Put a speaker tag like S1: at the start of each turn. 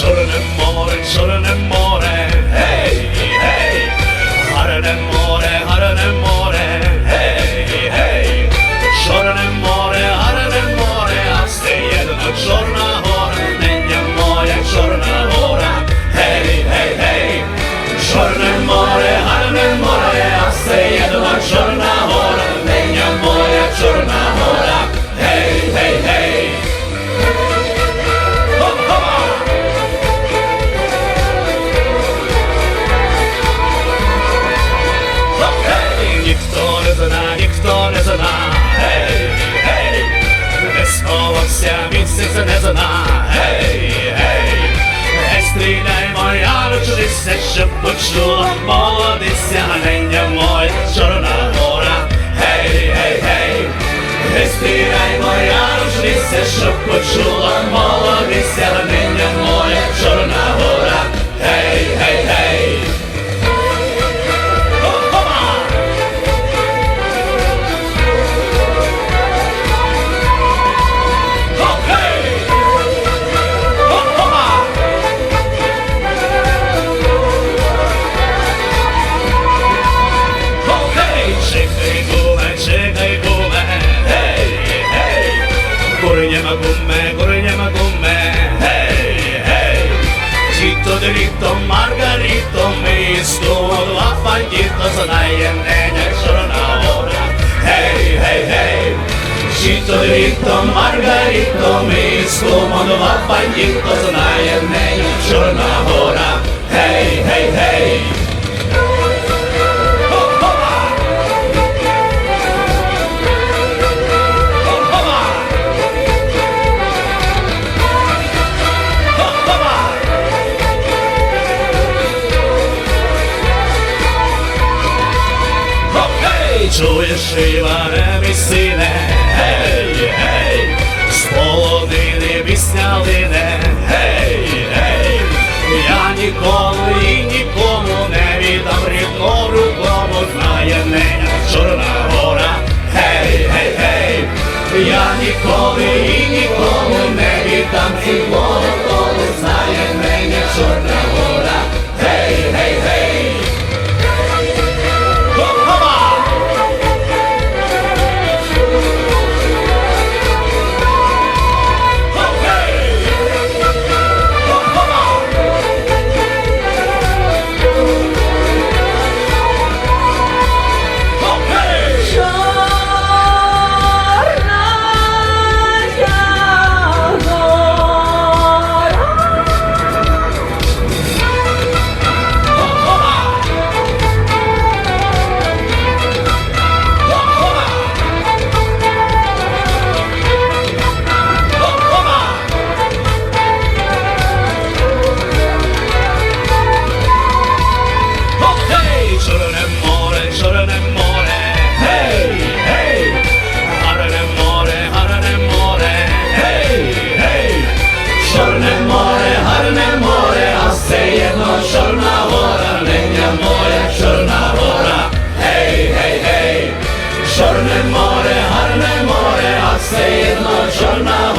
S1: Sarı nem mare, sarı nem казана, гей, гей, гей, стріляй, моя ручниця, щоб почула, молодиця, ганення моя, чорна гора, гей, гей, гей, гей, стріляй, моя ручниця, щоб почула, молодиця, Тіто, дріто, Маргаріто, місто, два бандіто, знає неня чорна гора, гей, гей, гей! Чіто, дріто, Маргаріто, місто, два бандіто, знає неня чуєш Іване, мій сине, гей, гей, з полонини біснялине, гей, гей, я ніколи і нікому не віддам рідно рукому знає мене Чорна гора, гей, гей, гей, я ніколи і нікому не віддам рідно все одно чорна